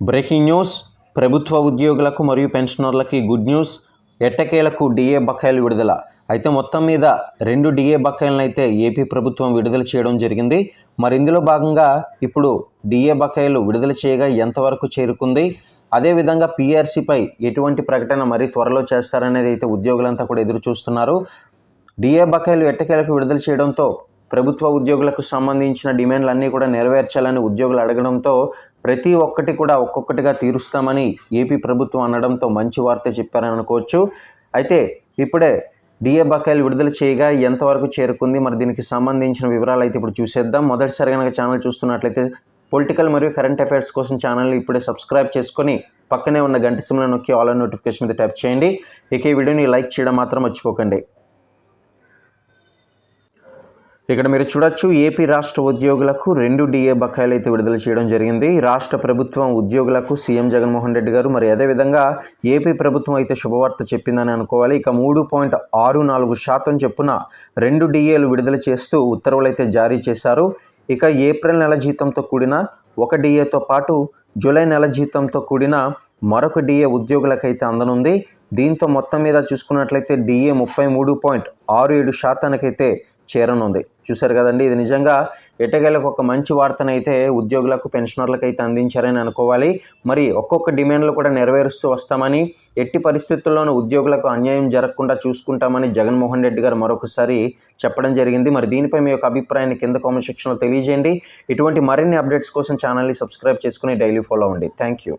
Breaking news ప్రభుత్వ ఉద్యోగులకు మరియు పెన్షనర్లకి గుడ్ న్యూస్ ఎట్టకేలకు డిఏ బకాయిలు విడుదల. అయితే మొత్తం మీద రెండు డిఏ బకాయిలను అయితే ఏపీ ప్రభుత్వం విడుదల చేయడం జరిగింది. మరి ఇందులో భాగంగా ఇప్పుడు డిఏ బకాయిలు విడుదల చేయగా ఎంతవరకు చేరుకుంది? అదేవిధంగా పీఆర్సీపై ఎటువంటి ప్రకటన మరీ త్వరలో చేస్తారనేది అయితే ఉద్యోగులంతా కూడా ఎదురు చూస్తున్నారు. డిఏ బకాయిలు ఎట్టకేలకు విడుదల చేయడంతో ప్రభుత్వ ఉద్యోగులకు సంబంధించిన డిమాండ్లు అన్నీ కూడా నెరవేర్చాలని ఉద్యోగులు అడగడంతో ప్రతి ఒక్కటి కూడా ఒక్కొక్కటిగా తీరుస్తామని ఏపీ ప్రభుత్వం అనడంతో మంచి వార్త చెప్పారని అనుకోవచ్చు. అయితే ఇప్పుడే డిఏ బకాయిలు విడుదల చేయగా ఎంతవరకు చేరుకుంది? మరి దీనికి సంబంధించిన వివరాలు అయితే ఇప్పుడు చూసేద్దాం. మొదటిసారి కనుక ఛానల్ చూస్తున్నట్లయితే పొలిటికల్ మరియు కరెంట్ అఫైర్స్ కోసం ఛానల్ని ఇప్పుడే సబ్స్క్రైబ్ చేసుకొని పక్కనే ఉన్న గంట సిమ్లో నొక్కి ఆల్ నోటిఫికేషన్ మీద ట్యాప్ చేయండి. ఇక ఈ వీడియోని లైక్ చేయడం మాత్రం మర్చిపోకండి. ఇక్కడ మీరు చూడొచ్చు ఏపీ రాష్ట్ర ఉద్యోగులకు రెండు డిఏ బకాయిలు అయితే విడుదల చేయడం జరిగింది. రాష్ట్ర ప్రభుత్వం ఉద్యోగులకు సీఎం జగన్మోహన్ రెడ్డి గారు మరి అదేవిధంగా ఏపీ ప్రభుత్వం అయితే శుభవార్త చెప్పిందని అనుకోవాలి. ఇక మూడు పాయింట్ ఆరు నాలుగు శాతం చెప్పున రెండు డిఏలు విడుదల చేస్తూ ఉత్తర్వులు అయితే జారీ చేశారు. ఇక ఏప్రిల్ నెల జీతంతో కూడిన ఒక డిఏతో పాటు జూలై నెల జీతంతో కూడిన మరొక డిఏ ఉద్యోగులకైతే అందనుంది. దీంతో మొత్తం మీద చూసుకున్నట్లయితే డిఏ ముప్పై మూడు పాయింట్ ఆరు ఏడు శాతానికైతే చేరనుంది. చూశారు కదండి ఇది నిజంగా ఎటగేలకు ఒక మంచి వార్తనైతే ఉద్యోగులకు పెన్షనర్లకైతే అందించారని అనుకోవాలి. మరి ఒక్కొక్క డిమాండ్లు కూడా నెరవేరుస్తూ వస్తామని ఎట్టి పరిస్థితుల్లోనూ ఉద్యోగులకు అన్యాయం జరగకుండా చూసుకుంటామని జగన్మోహన్ రెడ్డి గారు మరొకసారి చెప్పడం జరిగింది. మరి దీనిపై మీ యొక్క అభిప్రాయాన్ని కింద కామెంట్ సెక్షన్లో తెలియజేయండి. ఇటువంటి మరిన్ని అప్డేట్స్ కోసం ఛానల్ని సబ్స్క్రైబ్ చేసుకుని డైలీ ఫాలో అవ్వండి. Thank you.